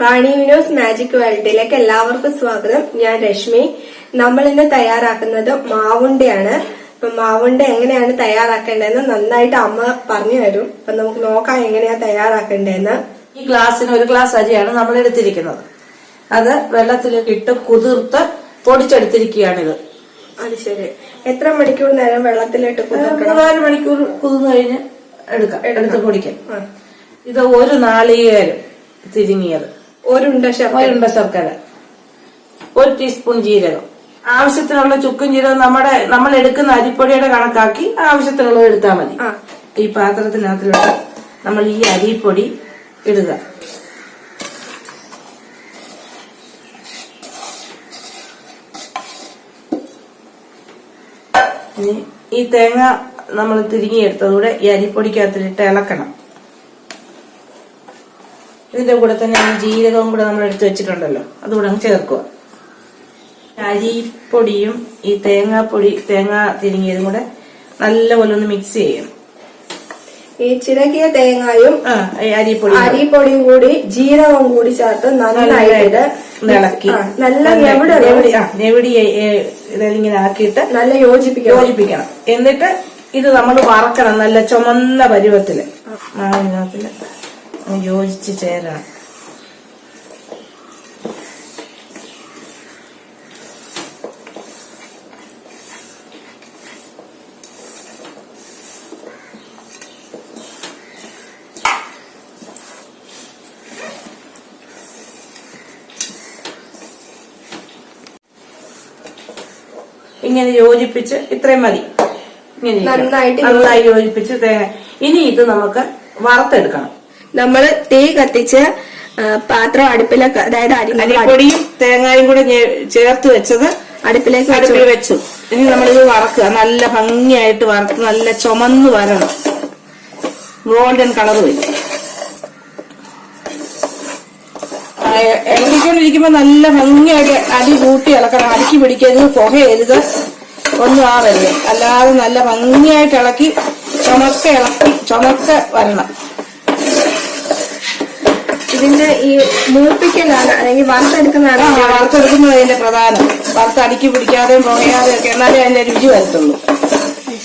റാണി Vinos magic വേൾഡിലേക്ക് എല്ലാവർക്കും സ്വാഗതം. ഞാൻ രശ്മി. നമ്മൾ ഇന്ന് തയ്യാറാക്കുന്നത് മാവുണ്ടയാണ്. അപ്പൊ മാവുണ്ട എങ്ങനെയാണ് തയ്യാറാക്കേണ്ടതെന്ന് നന്നായിട്ട് അമ്മ പറഞ്ഞു തരും. അപ്പൊ നമുക്ക് നോക്കാം എങ്ങനെയാ തയ്യാറാക്കേണ്ടതെന്ന്. ഈ ഗ്ലാസ്സിന് ഒരു ഗ്ലാസ് അരിയാണ് നമ്മൾ എടുത്തിരിക്കുന്നത്. അത് വെള്ളത്തിലേക്ക് ഇട്ട് കുതിർത്ത് പൊടിച്ചെടുത്തിരിക്കുകയാണിത്. അത് ശരി. എത്ര മണിക്കൂർ നേരം വെള്ളത്തിലിട്ട് മൂന്നാൽ മണിക്കൂർ കുതിർന്നു കഴിഞ്ഞ് എടുക്കാം. എടുത്ത് പൊടിക്കാം. ഇത് ഒരു നാളികേരം തിരിങ്ങിയത്. ഒരുണ്ട ശർക്കര. ഒരുണ്ട ശർക്കര. ഒരു ടീസ്പൂൺ ജീരകം. ആവശ്യത്തിനുള്ള ചുക്കും ജീരകം നമ്മുടെ നമ്മൾ എടുക്കുന്ന അരിപ്പൊടിയുടെ കണക്കാക്കി ആവശ്യത്തിനുള്ളത് എടുത്താൽ മതി. ഈ പാത്രത്തിനകത്തിലോട്ട് നമ്മൾ ഈ അരിപ്പൊടി ഇടുക. ഈ തേങ്ങ നമ്മൾ തിരിങ്ങിയെടുത്തതൂടെ ഈ അരിപ്പൊടിക്കകത്തിലിട്ട് ഇളക്കണം. ഇതിന്റെ കൂടെ തന്നെ ജീരകവും കൂടെ നമ്മൾ എടുത്തു വെച്ചിട്ടുണ്ടല്ലോ. അതുകൂടെ അങ്ങ് ചേർക്കുക. അരിപ്പൊടിയും ഈ തേങ്ങാപ്പൊടി തേങ്ങ തിരിങ്ങിയതും കൂടെ നല്ലപോലെ ഒന്ന് മിക്സ് ചെയ്യും. ഈ ചിരകിയ തേങ്ങയും അരിപ്പൊടി അരിപ്പൊടിയും കൂടി. ജീരകവും കൂടി ചേർത്ത് നന്നായിട്ട് ഇളക്കി. നല്ല ഞെവിട് ഇതിങ്ങനെ ആക്കിയിട്ട് നല്ല യോജിപ്പിക്കണം. യോജിപ്പിക്കണം. എന്നിട്ട് ഇത് നമ്മൾ വറക്കണം നല്ല ചുമന്ന പരുവത്തിൽ. മാവിനകത്തിൽ യോജിച്ച് ചേരണം ഇങ്ങനെ യോജിപ്പിച്ച് ഇത്രയും മതി. ഇങ്ങനെ നന്നായിട്ട് നന്നായി യോജിപ്പിച്ച് തേങ്ങ. ഇനി ഇത് നമുക്ക് വറുത്തെടുക്കണം. നമ്മൾ തീ കത്തിച്ച് പാത്രം അടുപ്പിലേക്ക് അതായത് നമ്മൾ അരിപ്പൊടിയും തേങ്ങായും കൂടെ ചേർത്ത് വെച്ചത് അടുപ്പിലേക്ക് അടുപ്പിൽ വെച്ചു. ഇനി നമ്മളിത് വറക്കുക. നല്ല ഭംഗിയായിട്ട് വറുത്ത് നല്ല ചുമന്ന് വരണം. ഗോൾഡൻ കളർ വരും. ഇളകിക്കൊണ്ടിരിക്കുമ്പോ ഇളക്കിക്കൊണ്ടിരിക്കുമ്പോ നല്ല ഭംഗിയായിട്ട് അടി കൂട്ടി ഇളക്കണം. അടുക്കി പിടിക്കരുത് പുകയരുത്. ഒന്നും ആവരുത് അല്ലാതെ നല്ല ഭംഗിയായിട്ട് ഇളക്കി ചുമക്ക ഇളക്കി ചുമക്ക വരണം. ഇതിന്റെ ഈ മൂപ്പിക്കലാണ് അല്ലെങ്കിൽ വറുത്തെടുക്കുന്നതാണ് ആ, ഇതിന്റെ വറുത്തെടുക്കുന്നത് അതിന്റെ പ്രധാനം. വറുത്ത് അടുക്കി പിടിക്കാതെയും പുകയാതെയും ഒക്കെ എന്നാലേ അതിന്റെ രുചി വരത്തുള്ളൂ.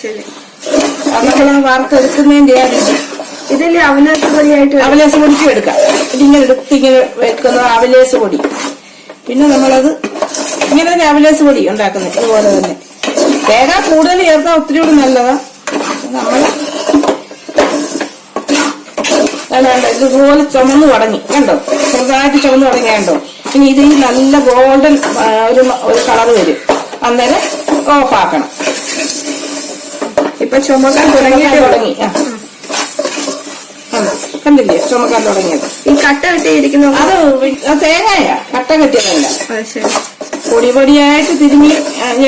ശരി. നമ്മൾ വറുത്തെടുക്കുന്നതിന്റെ ആ രുചി. ഇതിൽ അവനത്ത് പൊടിയായിട്ട് അവലേസ് പൊടിക്കും എടുക്കാം. ഇതിങ്ങനെ എടുത്ത് ഇങ്ങനെ വെക്കുന്നത് അവലേസ് പൊടി. പിന്നെ നമ്മളത് ഇങ്ങനെ തന്നെ അവലേസ് പൊടി ഉണ്ടാക്കുന്നത്. അതുപോലെ തന്നെ. തേങ്ങ കൂടുതൽ ചേർത്താൽ ഒത്തിരി കൂടി നല്ലതാ. നമ്മൾ അല്ലാണ്ട് ഇതുപോലെ ചുമന്ന് തുടങ്ങി. കണ്ടോ? ചെറുതായിട്ട് ചുമന്ന് തുടങ്ങി കണ്ടോ? ഇനി ഇത് നല്ല ഗോൾഡൻ ഒരു ഒരു കളർ വരും. അന്നേരം ഓഫ് ആക്കണം. ഇപ്പൊ ചുമക്കാൻ തുടങ്ങി. തുടങ്ങി കണ്ടില്ലേ? ചുമക്കാൻ തുടങ്ങിയത്. ഈ കട്ട കെട്ടിയിരിക്കുന്നു അത് തേങ്ങയാ അത് തേങ്ങായ. കട്ട കെട്ടിയതല്ല. പൊടി പൊടിയായിട്ട് തിരുമി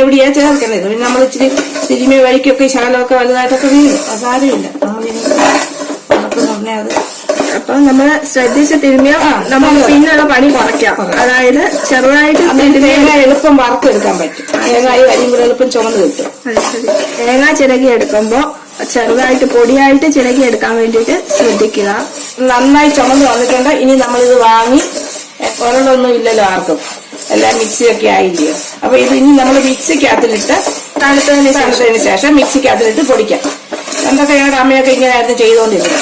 എവിടെയാ ചേർക്കണത് പിന്നെ നമ്മൾ ഇച്ചിരി തിരുമി വഴിക്കൊക്കെ ശകലമൊക്കെ വലുതായിട്ടൊക്കെ വീഴും. അത് നമ്മളിനി നമുക്ക് പറഞ്ഞാൽ അത് അപ്പൊ നമ്മൾ ശ്രദ്ധിച്ച് തിരുമ്മിയ നമ്മൾ നമുക്ക് പിന്നുള്ള പണി കുറയ്ക്കാം. അതായത് ചെറുതായിട്ട് തേങ്ങ എളുപ്പം വറുത്തെടുക്കാൻ പറ്റും. തേങ്ങായി അരിയും എളുപ്പം ചുമന്ന് കിട്ടും. തേങ്ങ ചിരകി എടുക്കുമ്പോ ചെറുതായിട്ട് പൊടിയായിട്ട് ചിരകി എടുക്കാൻ വേണ്ടിയിട്ട് ശ്രദ്ധിക്കുക. നന്നായി ചുമന്ന് വന്നിട്ടുണ്ട്. ഇനി നമ്മളിത് വാങ്ങി ഒരെണ്ണമൊന്നും ഇല്ലല്ലോ ആർക്കും. എല്ലാം മിക്സിയൊക്കെ ആയില്ലയോ അപ്പൊ ഇത് ഇനി നമ്മൾ മിക്സിക്കകത്തിലിട്ട് തണുത്തതിന് തണുത്തതിന് ശേഷം മിക്സിക്കകത്തിലിട്ട് പൊടിക്കാം. എന്തൊക്കെ ഞങ്ങളുടെ അമ്മയൊക്കെ ഇങ്ങനെയായിരുന്നു ചെയ്തുകൊണ്ടിരുന്നത്?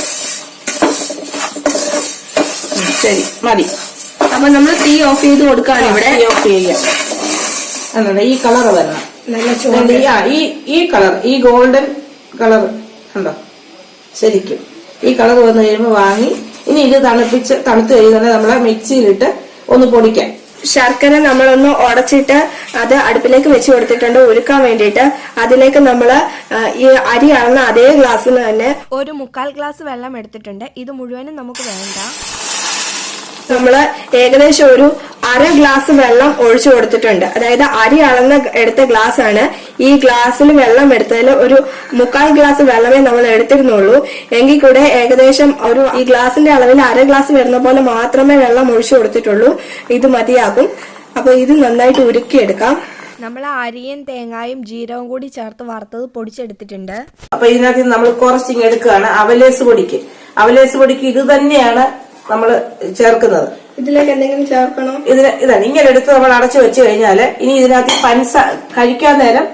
ശരി മതി. അപ്പൊ നമ്മൾ തീ ഓഫ് ചെയ്ത് കൊടുക്കാണ് ഇവിടെ. തീ ഓഫ് ചെയ്യാം. അല്ലല്ല ഈ കളർ വരണം. നല്ല ഈ- ഈ കളർ ഈ ഗോൾഡൻ കളർ ഉണ്ടോ? ശരിക്കും. ഈ കളർ വന്നു കഴിയുമ്പോൾ വാങ്ങി ഇനി ഇത് തണുപ്പിച്ച് തണുത്ത് കഴിയുന്നത് നമ്മളെ മിക്സിയിലിട്ട് ഒന്ന് പൊടിക്കാം. ശർക്കര നമ്മളൊന്ന് ഉടച്ചിട്ട് അത് അടുപ്പിലേക്ക് വെച്ച് കൊടുത്തിട്ടുണ്ട്. ഉരുക്കാൻ വേണ്ടിയിട്ട് അതിലേക്ക് നമ്മൾ ഈ അരി അളന്ന അതേ ഗ്ലാസ്സിൽ തന്നെ ഒരു മുക്കാൽ ഗ്ലാസ് വെള്ളം എടുത്തിട്ടുണ്ട്. ഇത് മുഴുവനും നമുക്ക് വേണ്ട. നമ്മൾ ഏകദേശം ഒരു അര ഗ്ലാസ് വെള്ളം ഒഴിച്ചു കൊടുത്തിട്ടുണ്ട്. അതായത് അരി അളന്ന് എടുത്ത ഗ്ലാസ് ആണ്. ഈ ഗ്ലാസ്സിൽ വെള്ളം എടുത്തതിൽ ഒരു മുക്കാൽ ഗ്ലാസ് വെള്ളമേ നമ്മൾ എടുത്തിരുന്നുള്ളൂ. എങ്കിൽ കൂടെ ഏകദേശം ഒരു ഈ ഗ്ലാസിന്റെ അളവിൽ അര ഗ്ലാസ് വരുന്ന പോലെ മാത്രമേ വെള്ളം ഒഴിച്ചു കൊടുത്തിട്ടുള്ളൂ. ഇത് മതിയാകും. അപ്പൊ ഇത് നന്നായിട്ട് ഉരുക്കിയെടുക്കാം. നമ്മൾ അരിയും തേങ്ങായും ജീരകവും കൂടി ചേർത്ത് വറുത്തത് പൊടിച്ചെടുത്തിട്ടുണ്ട്. അപ്പൊ ഇതിനകത്ത് നമ്മൾ കുറച്ച് എടുക്കുകയാണ്. അവലേസ് പൊടിക്ക്. അവലേസ് പൊടിക്ക് ഇത് തന്നെയാണ് നമ്മൾ ചേർക്കുന്നത്. ഇതിലേക്ക് എന്തെങ്കിലും ചേർക്കണോ? ഇതിന് ഇതാണ്. ഇങ്ങനെ എടുത്ത് നമ്മൾ അടച്ചു വെച്ച് കഴിഞ്ഞാൽ ഇനി ഇതിനകത്ത് പൻസ കഴിക്കാൻ നേരം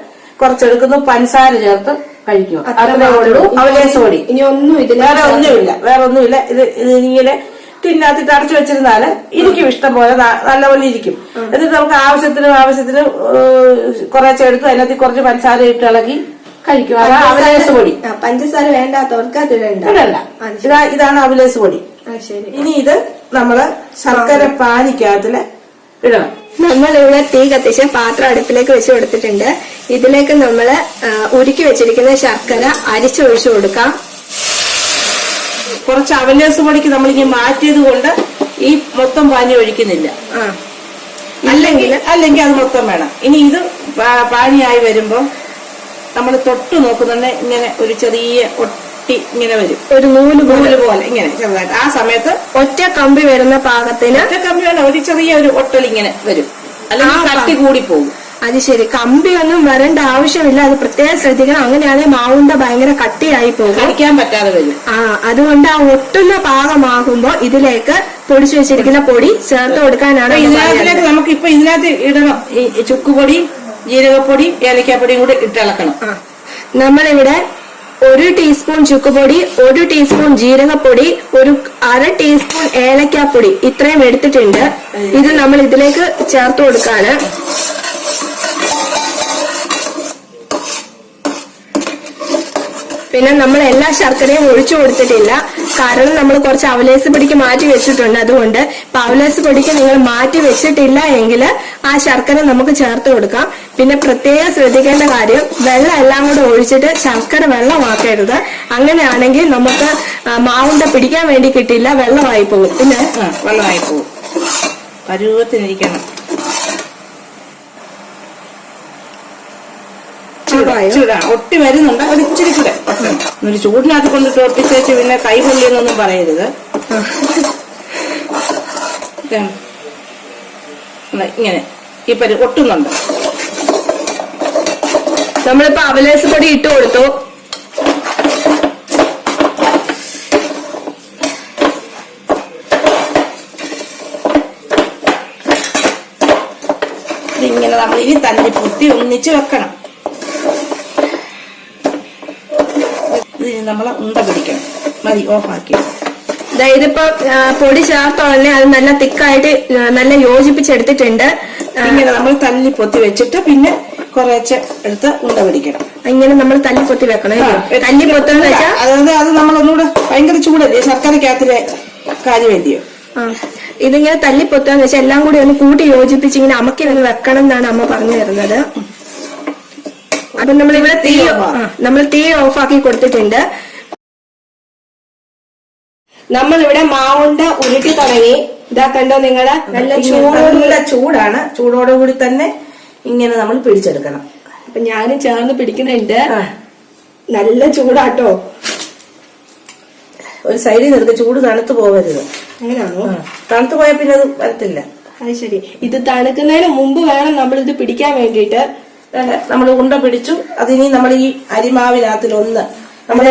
കുറച്ചെടുക്കുന്നു പഞ്ചസാര ചേർത്ത് കഴിക്കുക. അത്രേ ഉള്ളൂ. ഇനി ഒന്നും വേറെ ഒന്നുമില്ല. വേറെ ഒന്നുമില്ല. ഇത് ഇത് ഇങ്ങനെ ടിന്നകത്തിട്ട് അടച്ചു വെച്ചിരുന്നാൽ ഇരിക്കും ഇഷ്ടം പോലെ. നല്ലപോലെ ഇരിക്കും. എന്നിട്ട് നമുക്ക് ആവശ്യത്തിന് ആവശ്യത്തിന് കുറച്ച് എടുത്ത് അതിനകത്ത് കുറച്ച് പഞ്ചസാര ഇട്ട് ഇളകി കഴിക്കും അതാണ് അവലേസ് പൊടി. പഞ്ചസാര വേണ്ടാത്തവർക്ക് അത് വേണ്ട ഇതാണ് അവലേസ് പൊടി. ഇനി ഇത് നമ്മൾ ശർക്കര പാനിക്കകത്തിൽ ഇടണം. നമ്മൾ ഇവിടെ തീ കത്തിച്ച് പാത്രം അടുപ്പിലേക്ക് വെച്ച് കൊടുത്തിട്ടുണ്ട്. ഇതിലേക്ക് നമ്മൾ ഉരുക്കി വെച്ചിരിക്കുന്ന ശർക്കര അരിച്ചൊഴിച്ചു കൊടുക്കാം. കുറച്ച് അവലേസ് പൊടിക്ക് നമ്മളിങ്ങനെ മാറ്റിയത് കൊണ്ട് ഈ മൊത്തം പാനി ഒഴിക്കുന്നില്ല. അല്ലെങ്കിൽ അല്ലെങ്കിൽ അത് മൊത്തം വേണം. ഇനി ഇത് പാനിയായി വരുമ്പോൾ നമ്മൾ തൊട്ട് നോക്കുന്നുണ്ട് ഇങ്ങനെ ഒരു ചെറിയ ഒട്ടി ഇങ്ങനെ വരും. ഒരു നൂൽ നൂൽ പോലെ ഇങ്ങനെ ചെറുതായിട്ട്. ആ സമയത്ത് ഒറ്റ കമ്പി വരുന്ന പാകത്തിന് ഒറ്റ കമ്പി വേണ്ട ഒരു ചെറിയ ഒരു ഒട്ടൽ ഇങ്ങനെ വരും. അല്ലെങ്കിൽ കട്ടി കൂടി പോകും. അത് ശരി. കമ്പിയൊന്നും വരേണ്ട ആവശ്യമില്ല. അത് പ്രത്യേകം ശ്രദ്ധിക്കണം. അങ്ങനെയാണെങ്കിൽ മാവിന്റെ ഭയങ്കര കട്ടിയായി പോകും. കഴിക്കാൻ പറ്റാതെ വരും. ആ അതുകൊണ്ട് ആ ഒട്ടുന്ന പാകമാകുമ്പോ ഇതിലേക്ക് പൊടിച്ചു വെച്ചിരിക്കുന്ന പൊടി ചേർത്ത് കൊടുക്കാനാണ് ഇതിനകത്തിലേക്ക് നമുക്ക് ഇപ്പൊ ഇതിനകത്ത് ഇടണം. ചുക്കുപൊടി ജീരകപ്പൊടി ഏലക്കാപ്പൊടിയും കൂടി ഇട്ടിളക്കണം നമ്മളിവിടെ ഒരു ടീസ്പൂൺ ചുക്കുപൊടി ഒരു ടീസ്പൂൺ ജീരകപ്പൊടി ഒരു അര ടീസ്പൂൺ ഏലക്കാപ്പൊടി. ഇത്രയും എടുത്തിട്ടുണ്ട്. ഇത് നമ്മൾ ഇതിലേക്ക് ചേർത്ത് കൊടുക്കാണ്. പിന്നെ നമ്മൾ എല്ലാ ശർക്കരയും ഒഴിച്ചു കൊടുത്തിട്ടില്ല. കാരണം നമ്മൾ കുറച്ച് അവലേസ് പൊടിക്ക് മാറ്റി വെച്ചിട്ടുണ്ട്. അതുകൊണ്ട് ഇപ്പൊ അവലേസ് പൊടിക്ക് നിങ്ങൾ മാറ്റി വെച്ചിട്ടില്ല എങ്കിൽ ആ ശർക്കര നമുക്ക് ചേർത്ത് കൊടുക്കാം. പിന്നെ പ്രത്യേകം ശ്രദ്ധിക്കേണ്ട കാര്യം വെള്ളം എല്ലാം കൂടെ ഒഴിച്ചിട്ട് ശർക്കര വെള്ളമാക്കരുത്. അങ്ങനെയാണെങ്കിൽ നമുക്ക് മാവുണ്ട പിടിക്കാൻ വേണ്ടി കിട്ടില്ല വെള്ളമായി പോകും. പിന്നെ? വെള്ളമായി പോകും. പരുവത്തിനിരിക്കണം ചൂടായോ? ചൂടാ ഒട്ടി വരുന്നുണ്ട്. അത് ഇച്ചിരി കൂടെ. ഒരു ചൂടിനകത്ത് കൊണ്ടിട്ട് ഒട്ടിച്ചേച്ച് പിന്നെ കൈ പൊള്ളിയെന്നൊന്നും പറയരുത്. ഇങ്ങനെ. ഈ പരി ഒട്ടുന്നുണ്ട്. നമ്മളിപ്പോ അവലേസ് പൊടി ഇട്ട് കൊടുത്തു. ഇങ്ങനെ നമ്മൾ ഇനി തന്നെ പൊത്തി ഒന്നിച്ച് വെക്കണം. ഇതിന് നമ്മൾ ഉണ്ട പിടിക്കണം. മതി ഓഫാക്കി. ഇതിപ്പോ ഇപ്പൊ പൊടി ചേർത്ത ഉടനെ അത് നല്ല തിക്കായിട്ട് നല്ല യോജിപ്പിച്ചെടുത്തിട്ടുണ്ട്. ഇങ്ങനെ നമ്മൾ തല്ലി പൊത്തി വെച്ചിട്ട് പിന്നെ കുറേശ്ശെ എടുത്ത് ഉണ്ട പിടിക്കണം. ഇങ്ങനെ നമ്മൾ തല്ലി പൊത്തി വെക്കണം തല്ലി പൊത്തെന്ന് വെച്ചാൽ അതായത് അത് നമ്മൾ ഒന്നുകൂടെ ഭയങ്കര ചൂടല്ലേ ശർക്കരക്കകത്തിലെ കാര്യമല്ലയോ ആ, ഇതിങ്ങനെ തല്ലി പൊത്താന്ന് വെച്ചാൽ എല്ലാം കൂടി ഒന്ന് കൂട്ടി യോജിപ്പിച്ച് ഇങ്ങനെ അമക്കി വന്ന് വെക്കണം എന്നാണ് അമ്മ പറഞ്ഞു തരുന്നത്. അപ്പൊ നമ്മളിവിടെ തീ നമ്മൾ തീ ഓഫാക്കി കൊടുത്തിട്ടുണ്ട്. നമ്മളിവിടെ മാവുണ്ട ഉരുട്ടി തുടങ്ങി. ഇതാ കണ്ടോ നിങ്ങൾ? നല്ല ചൂടുള്ള ചൂടാണ്. ചൂടോടുകൂടി തന്നെ ഇങ്ങനെ നമ്മൾ പിടിച്ചെടുക്കണം. അപ്പൊ ഞാനും ചേർന്ന് പിടിക്കുന്നുണ്ട്. നല്ല ചൂടാട്ടോ. ഒരു സൈഡിൽ നിർത്തി ചൂട് തണുത്ത് പോകരുത് അങ്ങനെയാണോ? തണുത്തു തണുത്ത് പോയാൽ പിന്നെ അത് വരത്തില്ല. അത് ശരി. ഇത് തണുക്കുന്നതിന് മുമ്പ് വേണം നമ്മൾ ഇത് പിടിക്കാൻ വേണ്ടിയിട്ട്. നമ്മൾ ഉണ്ട പിടിച്ചു. അതിനി നമ്മൾ ഈ അരിമാവിനകത്തിൽ ഒന്ന് നമ്മൾ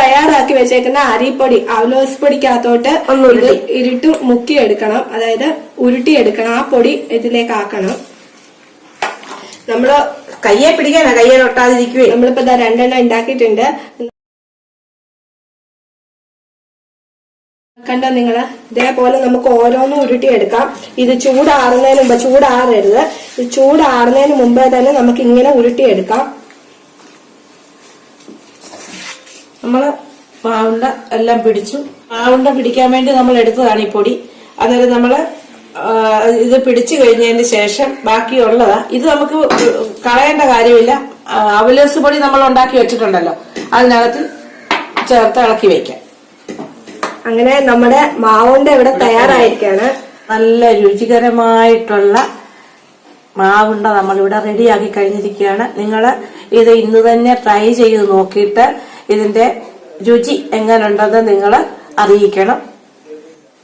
തയ്യാറാക്കി വെച്ചേക്കുന്ന അരിപ്പൊടി അവലോസ് പൊടിക്കകത്തോട്ട് ഒന്ന് ഇത് ഇരുട്ട് മുക്കി എടുക്കണം. അതായത് ഉരുട്ടി എടുക്കണം. ആ പൊടി ഇതിലേക്ക് ആക്കണം. നമ്മൾ കയ്യെ പിടിക്കാനാ? കയ്യെ ഒട്ടാതിരിക്കുകയും നമ്മളിപ്പോ ഇതാ രണ്ടെണ്ണം ഉണ്ടാക്കിയിട്ടുണ്ട്. കണ്ടോ നിങ്ങൾ? ഇതേപോലെ നമുക്ക് ഓരോന്നും ഉരുട്ടിയെടുക്കാം. ഇത് ചൂടാറുന്നതിന് മുമ്പ് ചൂടാറരുത്. ഇത് ചൂടാറുന്നതിന് മുമ്പേ തന്നെ നമുക്ക് ഇങ്ങനെ ഉരുട്ടി എടുക്കാം നമ്മൾ മാവുണ്ട എല്ലാം പിടിച്ചു. മാവുണ്ട പിടിക്കാൻ വേണ്ടി നമ്മൾ എടുത്തതാണ് ഈ പൊടി. അന്നേരം നമ്മൾ ഇത് പിടിച്ചു കഴിഞ്ഞതിന് ശേഷം ബാക്കിയുള്ളതാ. ഇത് നമുക്ക് കളയേണ്ട കാര്യമില്ല. അവലേസ് പൊടി നമ്മൾ ഉണ്ടാക്കി വെച്ചിട്ടുണ്ടല്ലോ. അതിനകത്ത് ചേർത്ത് ഇളക്കി വെക്കാം. അങ്ങനെ നമ്മുടെ മാവുണ്ട് ഇവിടെ തയ്യാറായിരിക്കാണ്. നല്ല രുചികരമായിട്ടുള്ള മാവുണ്ട നമ്മളിവിടെ റെഡിയാക്കി കഴിഞ്ഞിരിക്കുകയാണ്. നിങ്ങൾ ഇത് ഇന്ന് തന്നെ ട്രൈ ചെയ്ത് നോക്കിയിട്ട് ഇതിന്റെ രുചി എങ്ങനെയുണ്ടെന്ന് നിങ്ങൾ അറിയിക്കണം.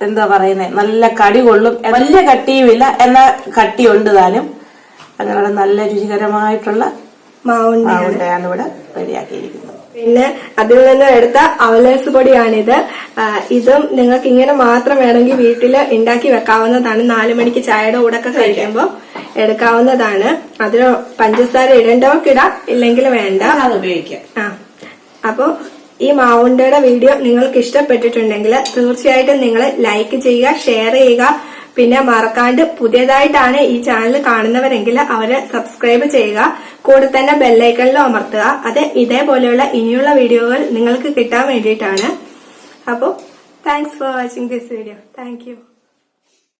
എന്താ പറയുന്നത് നല്ല കടി കൊള്ളും. വലിയ കട്ടിയുമില്ല എന്നാൽ കട്ടിയുണ്ട് താനും. അങ്ങനെയുള്ള നല്ല രുചികരമായിട്ടുള്ള മാവുണ്ട മാവുണ്ടയാണ് ഇവിടെ റെഡിയാക്കിയിരിക്കുന്നത്. പിന്നെ അതിൽ നിന്ന് എടുത്ത അവലേസ് പൊടിയാണിത്. ഇതും നിങ്ങൾക്ക് ഇങ്ങനെ മാത്രം വേണമെങ്കിൽ വീട്ടിൽ ഉണ്ടാക്കി വെക്കാവുന്നതാണ്. നാലു മണിക്ക് ചായയുടെ കൂടെ ഒക്കെ കഴിക്കുമ്പോൾ എടുക്കാവുന്നതാണ്. അതിന് പഞ്ചസാര ഇടേണ്ടവർക്ക് ഇടാം ഇല്ലെങ്കിൽ വേണ്ട. അത് ഉപയോഗിക്കാം. ആ അപ്പോ ഈ മാവുണ്ടയുടെ വീഡിയോ നിങ്ങൾക്ക് ഇഷ്ടപ്പെട്ടിട്ടുണ്ടെങ്കിൽ തീർച്ചയായിട്ടും നിങ്ങൾ ലൈക്ക് ചെയ്യുക ഷെയർ ചെയ്യുക പിന്നെ മറക്കാണ്ട് പുതിയതായിട്ടാണ് ഈ ചാനൽ കാണുന്നവരെങ്കിൽ അവരെ സബ്സ്ക്രൈബ് ചെയ്യുക. കൂടെ തന്നെ ബെല്ലൈക്കണിലും അമർത്തുക. അത് ഇതേപോലെയുള്ള ഇനിയുള്ള വീഡിയോകൾ നിങ്ങൾക്ക് കിട്ടാൻ വേണ്ടിയിട്ടാണ്. അപ്പോൾ thanks for watching this video thank